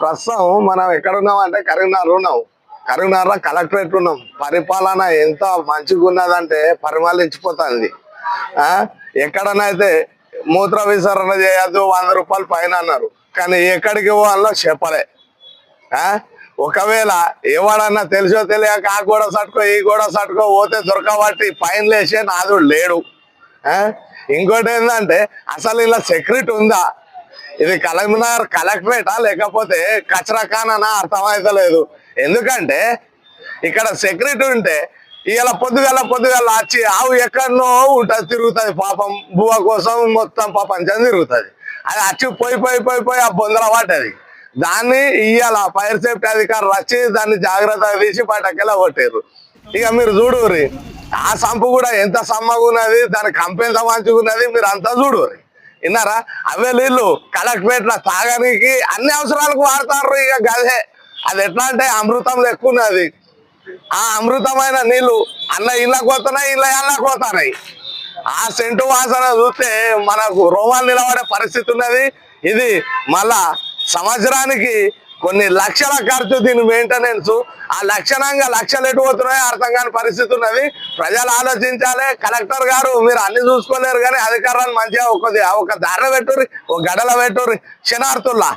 ప్రస్తుతం మనం ఎక్కడున్నాం అంటే కరీంనగర్ ఉన్నాం. కరీంనగర్లో కలెక్టరేట్ ఉన్నాం. పరిపాలన ఎంత మంచిగా ఉన్నదంటే పరిమాలించిపోతుంది ఎక్కడనైతే మూత్ర విసరణ చేయొద్దు వంద రూపాయలు పైన అన్నారు. కానీ ఎక్కడికి పోవాలో చెప్పలే. ఒకవేళ ఎవడన్నా తెలుసో తెలియక ఆ గోడ సట్టుకో ఈ గోడ సట్టుకో పోతే దొరకబట్టి ఫైన్ లేచే నాదుడు లేడు. ఇంకోటి ఏంటంటే అసలు ఇలా సెక్యూరిటీ ఉందా? ఇది కరీంనగర్ కలెక్టరేటా లేకపోతే కచరకానా అర్థమైతలేదు. ఎందుకంటే ఇక్కడ సెక్యూరిటీ ఉంటే ఇవాళ పొద్దుగల పొద్దుగల వచ్చి ఆవు ఎక్కడనో ఉంటుంది తిరుగుతుంది పాపం. బువ్వ కోసం మొత్తం ప్రపంచం తిరుగుతుంది. అది వచ్చి పోయి పోయి పోయి పోయి ఆ బొందల పడ్డది. దాన్ని ఇవాళ ఫైర్ సేఫ్టీ అధికారులు వచ్చి దాన్ని జాగ్రత్తగా తీసి పట్టకెళ్ళ కొట్టారు ఇక మీరు చూడుర్రి ఆ సంపు కూడా ఎంత సమ్మగా ఉన్నది దాని కంపెనీ మంచిగా ఉన్నది మీరు అంతా చూడుర్రి. విన్నారా? అవే నీళ్ళు కలెక్టరేట్లో తాగడానికి అన్ని అవసరాలకు వాడతారు ఇక గదే. అది ఎట్లా అంటే అమృతంలో ఎక్కువ ఉన్నది. ఆ అమృతమైన నీళ్ళు అన్న ఇళ్ళకు పోతున్నాయి ఇళ్ళ ఇళ్ళకు పోతున్నాయి ఆ సెంటు వాసన చూస్తే మనకు రోమాలు నిలబడే పరిస్థితి ఉన్నది. ఇది మళ్ళా సంవత్సరానికి కొన్ని లక్షల ఖర్చు దీని మెయింటెనెన్స్ ఆ లక్షణంగా లక్షలు ఎటు పోతున్నాయో అర్థం కాని పరిస్థితి ఉన్నది. ప్రజలు ఆలోచించాలి. కలెక్టర్ గారు మీరు అన్ని చూసుకోలేరు కానీ అధికారాన్ని మంచిగా ఒక ఒక ధర పెట్టుర్రి ఒక గడల పెట్టుర్రి. క్షణార్థుల్లా